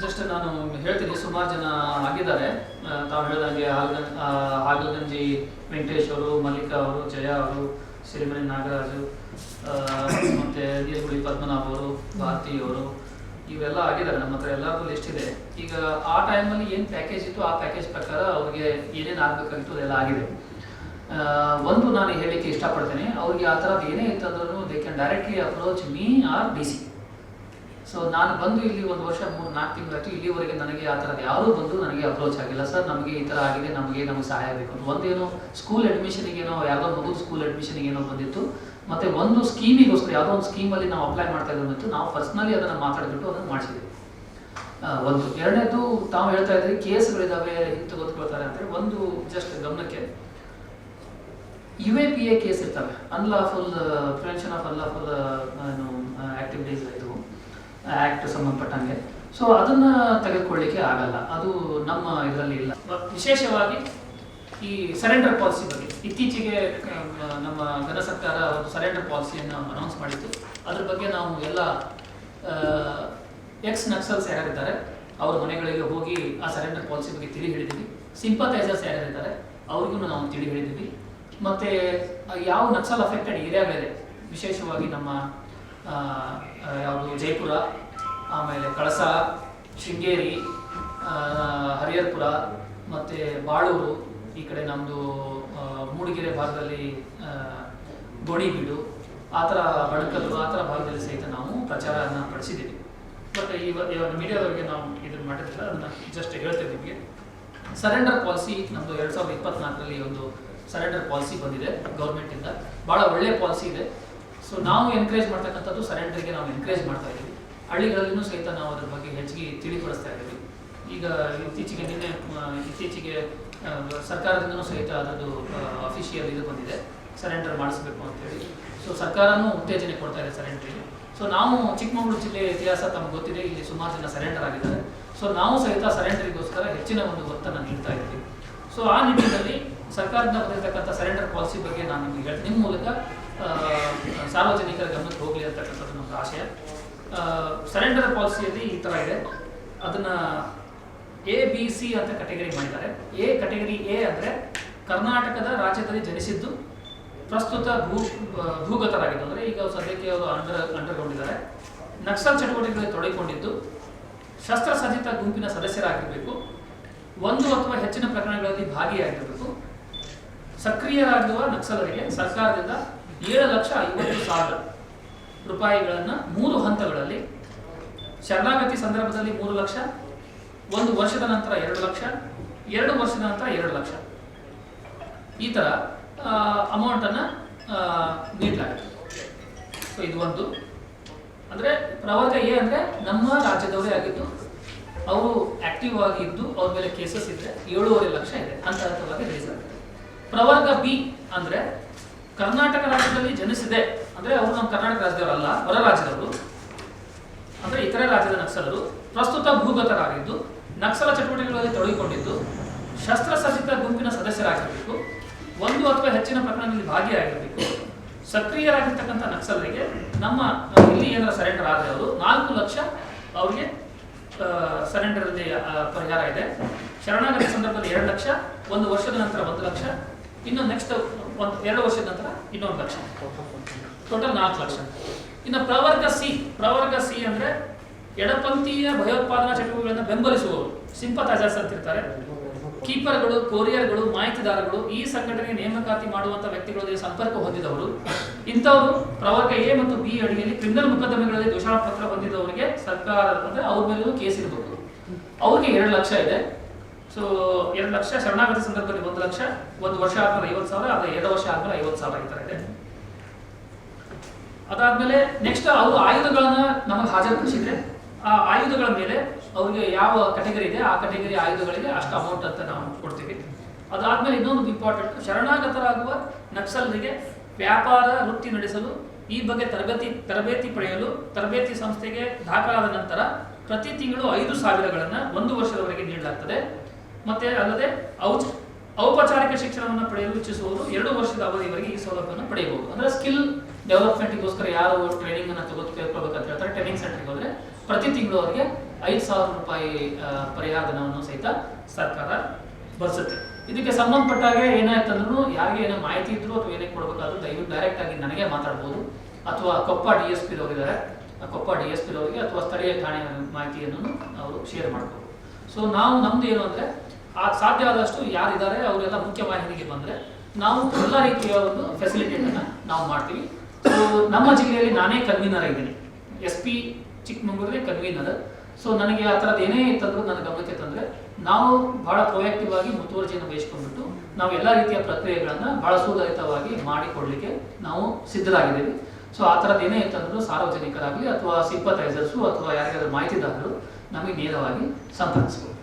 Just ನಾನು ಹೇಳ್ತೀನಿ, ಸುಮಾರು ಜನ ಆಗಿದ್ದಾರೆ. ತಾವು ಹೇಳಿದಂಗೆ ಹಾಲ್ಗನ್ ಹಾಗಲ್ಗಂಜಿ ವೆಂಕಟೇಶ್ ಅವರು, ಮಲ್ಲಿಕಾ ಅವರು, ಜಯ ಅವರು, ಸಿರಿಮನೆ ನಾಗರಾಜು ಮತ್ತೆ ನೀಲಗುಳಿ ಪದ್ಮನಾಭ ಅವರು, ಭಾರತಿ ಅವರು, ಇವೆಲ್ಲ ಆಗಿದ್ದಾರೆ. ನಮ್ಮ ಹತ್ರ ಎಲ್ಲರಿಗೂ ಲಿಸ್ಟ್ ಇದೆ. ಈಗ ಆ ಟೈಮಲ್ಲಿ ಏನು ಪ್ಯಾಕೇಜ್ ಇತ್ತು? ಆ ಪ್ಯಾಕೇಜ್ ಪ್ರಕಾರ ಅವ್ರಿಗೆ ಏನೇನು ಆಗಬೇಕಾಗಿತ್ತು ಅದೆಲ್ಲ ಆಗಿದೆ. ಒಂದು ನಾನು ಹೇಳಲಿಕ್ಕೆ ಇಷ್ಟಪಡ್ತೇನೆ. ಅವ್ರಿಗೆ ಆ ಥರದ್ದು ಏನೇ ಇತ್ತಂದ್ರೂ they can directly approach me or D C so ನಾನು ಬಂದು ಇಲ್ಲಿ ಒಂದು ವರ್ಷ, ಮೂರು, ನಾಲ್ಕು ತಿಂಗಳಾಯ್ತು ಇಲ್ಲಿವರೆಗೆ ನನಗೆ ಆ ಥರದ್ದು ಯಾರೂ ಬಂದು ನನಗೆ ಅಪ್ರೋಚ್ ಆಗಿಲ್ಲ. ಸರ್ ನಮಗೆ ಈ ಥರ ಆಗಿದೆ, ನಮಗೆ ನಮಗೆ ಸಹಾಯ ಬೇಕು ಅಂತ. ಒಂದೇನೋ ಸ್ಕೂಲ್ ಅಡ್ಮಿಷನಿಗೇನೋ ಯಾವುದೋ ಮಗು ಸ್ಕೂಲ್ ಅಡ್ಮಿಷನ್ಗೇನೋ ಬಂದಿತ್ತು. ಮತ್ತೆ ಒಂದು ಸ್ಕೀಮಿಗೋಸ್ಕರ ಯಾವುದೋ ಒಂದು ಸ್ಕೀಮಲ್ಲಿ ನಾವು ಅಪ್ಲೈ ಮಾಡ್ತಾ ಇದ್ದು ನಾವು ಪರ್ಸ್ನಲಿ ಅದನ್ನು ಮಾತಾಡಿಬಿಟ್ಟು ಅದನ್ನು ಮಾಡಿಸಿದ್ವಿ ಒಂದು. ಎರಡನೇದು, ತಾವು ಹೇಳ್ತಾ ಇದ್ರಿ ಕೇಸ್ಗಳಿದ್ದಾವೆ ಹಿಂಗೆ ಗೊತ್ಕೊಳ್ತಾರೆ ಅಂತೇಳಿ ಒಂದು ಜಸ್ಟ್ ಗಮನಕ್ಕೆ. U A P A case ಇರ್ತವೆ. ಅನ್ಲಾಫುಲ್ ಪ್ರಿವೆನ್ಷನ್ ಆಫ್ ಅನ್ಲಾಫುಲ್ ಏನು ಆಕ್ಟಿವಿಟೀಸ್ ಇದು. ಆಕ್ಟ್ ಸಂಬಂಧಪಟ್ಟಂಗೆ. ಸೊ ಅದನ್ನ ತೆಗೆದುಕೊಳ್ಳಿಕ್ಕೆ ಆಗಲ್ಲ. ಅದು ನಮ್ಮ ಇದರಲ್ಲಿ ಇಲ್ಲ. ವಿಶೇಷವಾಗಿ ಈ ಸರೆಂಡರ್ ಪಾಲಿಸಿ ಬಗ್ಗೆ. ಇತ್ತೀಚೆಗೆ ನಮ್ಮ ಘನ ಸರ್ಕಾರ ಒಂದು ಸರೆಂಡರ್ ಪಾಲಿಸಿಯನ್ನು ಅನೌನ್ಸ್ ಮಾಡಿತ್ತು. ಅದ್ರ ಬಗ್ಗೆ ನಾವು ಎಲ್ಲ ಎಕ್ಸ್ ನಕ್ಸಲ್ಸ್ ಯಾರಿದ್ದಾರೆ ಅವ್ರ ಮನೆಗಳಿಗೆ ಹೋಗಿ ಆ ಸರೆಂಡರ್ ಪಾಲಿಸಿ ಬಗ್ಗೆ ತಿಳಿ ಹೇಳಿದ್ದೀವಿ. ಸಿಂಪತೈಸರ್ಸ್ ಯಾರಿದ್ದಾರೆ ಅವ್ರಿಗೂ ನಾವು ತಿಳಿ ಹೇಳಿದ್ದೀವಿ. ಮತ್ತೆ ಯಾವ ನಕ್ಸಲ್ ಅಫೆಕ್ಟೆಡ್ ಏರಿಯಾಗಳಿದೆ ವಿಶೇಷವಾಗಿ ನಮ್ಮ ಯಾವುದು ಜೈಪುರ, ಆಮೇಲೆ ಕಳಸ, ಶೃಂಗೇರಿ ಹರಿಹರ್ಪುರ, ಮತ್ತು ಬಾಳೂರು, ಈ ಕಡೆ ನಮ್ಮದು ಮೂಡಿಗೆರೆ ಭಾಗದಲ್ಲಿ ಗೋಣಿಬೀಡು ಆ ಥರ ಬಣಕಲ್ಲು, ಆ ಥರ ಭಾಗದಲ್ಲಿ ಸಹಿತ ನಾವು ಪ್ರಚಾರವನ್ನು ಪಡಿಸಿದ್ದೀವಿ. ಬಟ್ ಇವಾಗ ಮೀಡಿಯಾದವರಿಗೆ ನಾವು ಇದನ್ನು ಮಾಡಿದ್ದಿಲ್ಲ, ಅದನ್ನು ಜಸ್ಟ್ ಹೇಳ್ತೇವೆ ನಿಮಗೆ. ಸರೆಂಡರ್ ಪಾಲಿಸಿ ನಮ್ಮದು ಎರಡು ಸಾವಿರದ ಇಪ್ಪತ್ತ್ನಾಲ್ಕರಲ್ಲಿ ಒಂದು ಸರೆಂಡರ್ ಪಾಲಿಸಿ ಬಂದಿದೆ ಗೌರ್ಮೆಂಟಿಂದ. ಭಾಳ ಒಳ್ಳೆಯ ಪಾಲಿಸಿ ಇದೆ. ಸೊ ನಾವು ಎನ್ಕರೇಜ್ ಮಾಡ್ತಕ್ಕಂಥದ್ದು ಸರೆಂಡರ್ಗೆ ನಾವು ಎನ್ಕರೇಜ್ ಮಾಡ್ತಾ ಇದ್ದೀವಿ. ಹಳ್ಳಿಗಳಲ್ಲಿನೂ ಸಹಿತ ನಾವು ಅದ್ರ ಬಗ್ಗೆ ಹೆಚ್ಚಿಗೆ ತಿಳಿಪಡಿಸ್ತಾ ಇದ್ದೀವಿ. ಈಗ ಇತ್ತೀಚೆಗೆ ನಿನ್ನೆ ಇತ್ತೀಚೆಗೆ ಸರ್ಕಾರದಿಂದನೂ ಸಹಿತ ಅದರದ್ದು ಅಫಿಷಿಯಲ್ ಇದು ಬಂದಿದೆ. ಸರೆಂಡರ್ ಮಾಡಿಸ್ಬೇಕು ಅಂತೇಳಿ. ಸೊ ಸರ್ಕಾರನೂ ಉತ್ತೇಜನೆ ಕೊಡ್ತಾ ಇದೆ ಸರೆಂಡರಿಗೆ ಸೊ ನಾವು ಚಿಕ್ಕಮಗಳೂರು ಜಿಲ್ಲೆಯ ಇತಿಹಾಸ ತಮ್ಗೆ ಗೊತ್ತಿದೆ, ಇಲ್ಲಿ ಸುಮಾರು ಜನ ಸರೆಂಡರ್ ಆಗಿದ್ದಾರೆ. ಸೊ ನಾವು ಸಹಿತ ಸರೆಂಡರಿಗೋಸ್ಕರ ಹೆಚ್ಚಿನ ಒಂದು ಒತ್ತನ್ನು ನೀಡ್ತಾ ಇದ್ದೀವಿ. ಸೊ ಆ ನಿಟ್ಟಿನಲ್ಲಿ ಸರ್ಕಾರದಿಂದ ಬಂದಿರತಕ್ಕಂಥ ಸರೆಂಡರ್ ಪಾಲಿಸಿ ಬಗ್ಗೆ ನಾನು ನಿಮಗೆ ಹೇಳ್ತೀನಿ. ನಿಮ್ಮ ಮೂಲಕ ಸಾರ್ವಜನಿಕರ ಗಮನಕ್ಕೆ ಹೋಗಲಿ ಅಂತಕ್ಕಂಥದ್ದು ನಮ್ಮ ಆಶಯ. ಸರೆಂಡರ್ ಪಾಲಿಸಿಯಲ್ಲಿ ಈ ಥರ ಇದೆ. ಅದನ್ನು ಎ ಬಿ ಸಿ ಅಂತ ಕಟಗರಿ ಮಾಡಿದ್ದಾರೆ. ಎ ಕಟಗರಿ ಎ ಅಂದರೆ ಕರ್ನಾಟಕದ ರಾಜ್ಯದಲ್ಲಿ ಜನಿಸಿದ್ದು ಪ್ರಸ್ತುತ ಭೂ ಭೂಗತರಾಗಿದ್ದು. ಅಂದರೆ ಈಗ ಸದ್ಯಕ್ಕೆ ಅವರು ಅಂಡರ್ ಅಂಡರ್ಗೊಂಡಿದ್ದಾರೆ ನಕ್ಸಲ್ ಚಟುವಟಿಕೆಗಳಲ್ಲಿ ತೊಡಗಿಕೊಂಡಿದ್ದು. ಶಸ್ತ್ರಸಜ್ಜಿತ ಗುಂಪಿನ ಸದಸ್ಯರಾಗಿರಬೇಕು. ಒಂದು ಅಥವಾ ಹೆಚ್ಚಿನ ಪ್ರಕರಣಗಳಲ್ಲಿ ಭಾಗಿಯಾಗಿರಬೇಕು. ಸಕ್ರಿಯರಾಗಿರುವ ನಕ್ಸಲರಿಗೆ ಸರ್ಕಾರದಿಂದ ಏಳು ಲಕ್ಷ ಐವತ್ತು ಸಾವಿರ ರೂಪಾಯಿಗಳನ್ನು ಮೂರು ಹಂತಗಳಲ್ಲಿ, ಶರಣಾಗತಿ ಸಂದರ್ಭದಲ್ಲಿ ಮೂರು ಲಕ್ಷ, ಒಂದು ವರ್ಷದ ನಂತರ ಎರಡು ಲಕ್ಷ, ಎರಡು ವರ್ಷದ ನಂತರ ಎರಡು ಲಕ್ಷ. ಈ ಥರ ಅಮೌಂಟನ್ನು ನೀಡಲಾಗಿದೆ ಸೊ ಇದು ಒಂದು. ಅಂದರೆ ಪ್ರವರ್ಗ ಎ ಅಂದರೆ ನಮ್ಮ ರಾಜ್ಯದವರೇ ಆಗಿದ್ದು, ಅವರು ಆಕ್ಟಿವ್ ಆಗಿ ಇದ್ದು ಅವ್ರ ಮೇಲೆ ಕೇಸಸ್ ಇದ್ದರೆ ಏಳೂವರೆ ಲಕ್ಷ ಇದೆ ಹಂತ ಹಂತವಾಗಿ ರಿಲೀಸ್ ಆಗುತ್ತೆ ಪ್ರವರ್ಗ ಬಿ ಅಂದರೆ ಕರ್ನಾಟಕ ರಾಜ್ಯದಲ್ಲಿ ಜನಿಸಿದೆ. ಅಂದ್ರೆ ಅವರು ನಮ್ಮ ಕರ್ನಾಟಕ ರಾಜ್ಯದವರಲ್ಲ, ಹೊರ ರಾಜ್ಯದವರು. ಅಂದ್ರೆ ಇತರೆ ರಾಜ್ಯದ ನಕ್ಸಲರು. ಪ್ರಸ್ತುತ ಭೂಗತರಾಗಿದ್ದು, ನಕ್ಸಲ ಚಟುವಟಿಕೆಗಳಲ್ಲಿ ತೊಡಗಿಕೊಂಡಿದ್ದು, ಶಸ್ತ್ರಸಜ್ಜಿತ ಗುಂಪಿನ ಸದಸ್ಯರಾಗಿರಬೇಕು. ಒಂದು ಅಥವಾ ಹೆಚ್ಚಿನ ಪ್ರಕರಣದಲ್ಲಿ ಭಾಗಿಯಾಗಿರಬೇಕು. ಸಕ್ರಿಯರಾಗಿರ್ತಕ್ಕಂಥ ನಕ್ಸಲರಿಗೆ ನಮ್ಮ ಇಲ್ಲಿ ಏನಾರ ಸರೆಂಡರ್ ಆದರೆ ಅವರು ನಾಲ್ಕು ಲಕ್ಷ ಅವರಿಗೆ ಸರೆಂಡರಲ್ಲಿ ಪರಿಹಾರ ಇದೆ. ಶರಣಾಗತಿ ಸಂದರ್ಭದಲ್ಲಿ ಎರಡು ಲಕ್ಷ, ಒಂದು ವರ್ಷದ ನಂತರ ಒಂದು ಲಕ್ಷ ಇನ್ನು ನೆಕ್ಸ್ಟ್ ಒಂದು ಎರಡು ವರ್ಷದ ನಂತರ ಇನ್ನೊಂದು ಲಕ್ಷ. ಟೋಟಲ್ ನಾಲ್ಕು ಲಕ್ಷ. ಇನ್ನು ಪ್ರವರ್ಗ ಸಿ ಪ್ರವರ್ಗ ಸಿ ಅಂದ್ರೆ ಎಡಪಂಥೀಯ ಭಯೋತ್ಪಾದನಾ ಚಟುವಟಿಕೆಗಳನ್ನು ಬೆಂಬಲಿಸುವವರು. ಸಿಂಪತೈಸರ್ಸ್ ಅಂತಿರ್ತಾರೆ ಕೀಪರ್ಗಳು ಕೊರಿಯರ್ಗಳು ಮಾಹಿತಿದಾರಗಳು ಈ ಸಂಘಟನೆಗೆ ನೇಮಕಾತಿ ಮಾಡುವಂಥ ವ್ಯಕ್ತಿಗಳೊಂದಿಗೆ ಸಂಪರ್ಕ ಹೊಂದಿದವರು. ಇಂಥವರು ಪ್ರವರ್ಗ ಎ ಮತ್ತು ಬಿ ಅಡಿಯಲ್ಲಿ ಕ್ರಿಮಿನಲ್ ಮೊಕದ್ದಮೆಗಳಲ್ಲಿ ದೋಷಾರೋಪ ಪತ್ರ ಹೊಂದಿದವರಿಗೆ ಸರ್ಕಾರ ಅಂದ್ರೆ ಅವ್ರ ಮೇಲೂ ಕೇಸ್ ಇರಬಹುದು ಅವ್ರಿಗೆ ಎರಡು ಲಕ್ಷ ಇದೆ. ಸೊ ಎರಡು ಲಕ್ಷ, ಶರಣಾಗತಿ ಸಂದರ್ಭದಲ್ಲಿ ಒಂದು ಲಕ್ಷ, ಒಂದು ವರ್ಷ ಆದ್ಮೇಲೆ ಐವತ್ತು ಸಾವಿರ ಅಥವಾ ಎರಡು ವರ್ಷ ಆದ್ಮೇಲೆ ಐವತ್ತು ಸಾವಿರ ಈ ಥರ ಇದೆ. ಅದಾದ್ಮೇಲೆ ನೆಕ್ಸ್ಟ್ ಅವರು ಆಯುಧಗಳನ್ನ ನಮಗೆ ಹಾಜರುಪಡಿಸಿದ್ರೆ, ಆ ಆಯುಧಗಳ ಮೇಲೆ ಅವ್ರಿಗೆ ಯಾವ ಕೆಟಗರಿ ಇದೆ, ಆ ಕೆಟಗರಿ ಆಯುಧಗಳಿಗೆ ಅಷ್ಟು ಅಮೌಂಟ್ ಅಂತ ನಾವು ಕೊಡ್ತೀವಿ. ಅದಾದ್ಮೇಲೆ ಇನ್ನೊಂದು ಇಂಪಾರ್ಟೆಂಟ್ ಶರಣಾಗತರಾಗುವ ನಕ್ಸಲರಿಗೆ ವ್ಯಾಪಾರ, ವೃತ್ತಿ ನಡೆಸಲು, ಈ ಬಗ್ಗೆ ತರಬೇತಿ ತರಬೇತಿ ಪಡೆಯಲು, ತರಬೇತಿ ಸಂಸ್ಥೆಗೆ ದಾಖಲಾದ ನಂತರ ಪ್ರತಿ ತಿಂಗಳು ಐದು ಸಾವಿರಗಳನ್ನು ಒಂದು ವರ್ಷದವರೆಗೆ ನೀಡಲಾಗ್ತದೆ. ಮತ್ತೆ ಅಲ್ಲದೆ ಔಚ, ಔಪಚಾರಿಕ ಶಿಕ್ಷಣವನ್ನು ಪಡೆಯಲು ಇಚ್ಛಿಸುವವರು ಎರಡು ವರ್ಷದ ಅವಧಿವರೆಗೆ ಈ ಸೌಲಭ್ಯವನ್ನು ಪಡೆಯಬಹುದು. ಅಂದ್ರೆ ಸ್ಕಿಲ್ ಡೆವಲಪ್ಮೆಂಟ್ಗೋಸ್ಕರ ಯಾರು ಟ್ರೈನಿಂಗ್ ಅನ್ನು ತಗೋ ಕೇಳ್ಕೊಳ್ಬೇಕಂತ ಹೇಳ್ತಾರೆ. ಟ್ರೈನಿಂಗ್ ಸೆಂಟರ್ಗೆ ಹೋದ್ರೆ ಪ್ರತಿ ತಿಂಗಳು ಅವರಿಗೆ ಐದು ಸಾವಿರ ರೂಪಾಯಿ ಪರಿಹಾರ ಧನವನ್ನು ಸಹಿತ ಸರ್ಕಾರ ಭರಿಸುತ್ತೆ. ಇದಕ್ಕೆ ಸಂಬಂಧಪಟ್ಟಾಗೆ ಏನಾಯ್ತಂದ್ರೂ ಯಾರಿಗೆ ಏನೋ ಮಾಹಿತಿ ಇದ್ರು ಅಥವಾ ಏನೇ ಕೊಡಬೇಕಾದ್ರೂ ದಯವಿಟ್ಟು ಡೈರೆಕ್ಟ್ ಆಗಿ ನನಗೆ ಮಾತಾಡ್ಬೋದು. ಅಥವಾ ಕೊಪ್ಪ ಡಿ ಎಸ್ ಪಿ ಅವರಿದ್ದಾರೆ ಕೊಪ್ಪ ಡಿ ಎಸ್ ಪಿ ಅಥವಾ ಸ್ಥಳೀಯ ಠಾಣೆ ಮಾಹಿತಿಯನ್ನು ಅವರು ಶೇರ್ ಮಾಡ್ಬೋದು ಸೊ ನಾವು ನಮ್ದು ಏನು ಅಂದ್ರೆ, ಆ ಸಾಧ್ಯ ಆದಷ್ಟು ಯಾರಿದ್ದಾರೆ ಅವರೆಲ್ಲ ಮುಖ್ಯ ವಾಹಿನಿಗೆ ಬಂದ್ರೆ, ನಾವು ಎಲ್ಲ ರೀತಿಯ ಒಂದು ಫೆಸಿಲಿಟೇಟನ್ನು ನಾವು ಮಾಡ್ತೀವಿ. ಸೊ ನಮ್ಮ ಜಿಲ್ಲೆಯಲ್ಲಿ ನಾನೇ ಕನ್ವೀನರ್ ಇದ್ದೀನಿ ಎಸ್ ಪಿ ಚಿಕ್ಕಮಗಳೂರೇ ಕನ್ವೀನರ್ ಸೊ ನನಗೆ ಆ ಥರದ್ದು ಏನೇ ಇತ್ತಂದ್ರೂ ನನ್ನ ಗಮನಕ್ಕೆ ತಂದರೆ, ನಾವು ಬಹಳ ಪ್ರೊಯಾಕ್ಟಿವ್ ಆಗಿ ಮುತುವರ್ಜಿಯನ್ನು ವಹಿಸ್ಕೊಂಡ್ಬಿಟ್ಟು ನಾವು ಎಲ್ಲ ರೀತಿಯ ಪ್ರಕ್ರಿಯೆಗಳನ್ನು ಬಹಳ ಸುಧಾರಿತವಾಗಿ ಮಾಡಿಕೊಡ್ಲಿಕ್ಕೆ ನಾವು ಸಿದ್ಧರಾಗಿದ್ದೀವಿ. ಸೊ ಆ ಥರದ್ದು ಏನೇ ಇತ್ತಂದ್ರೂ ಸಾರ್ವಜನಿಕರಾಗಲಿ ಅಥವಾ ಸಿಂಪತೈಸರ್ಸು ಅಥವಾ ಯಾರಿಗಾದ್ರೂ ಮಾಹಿತಿದಾರರು ನಮಗೆ ನೇರವಾಗಿ ಸಂಪರ್ಕಿಸಬಹುದು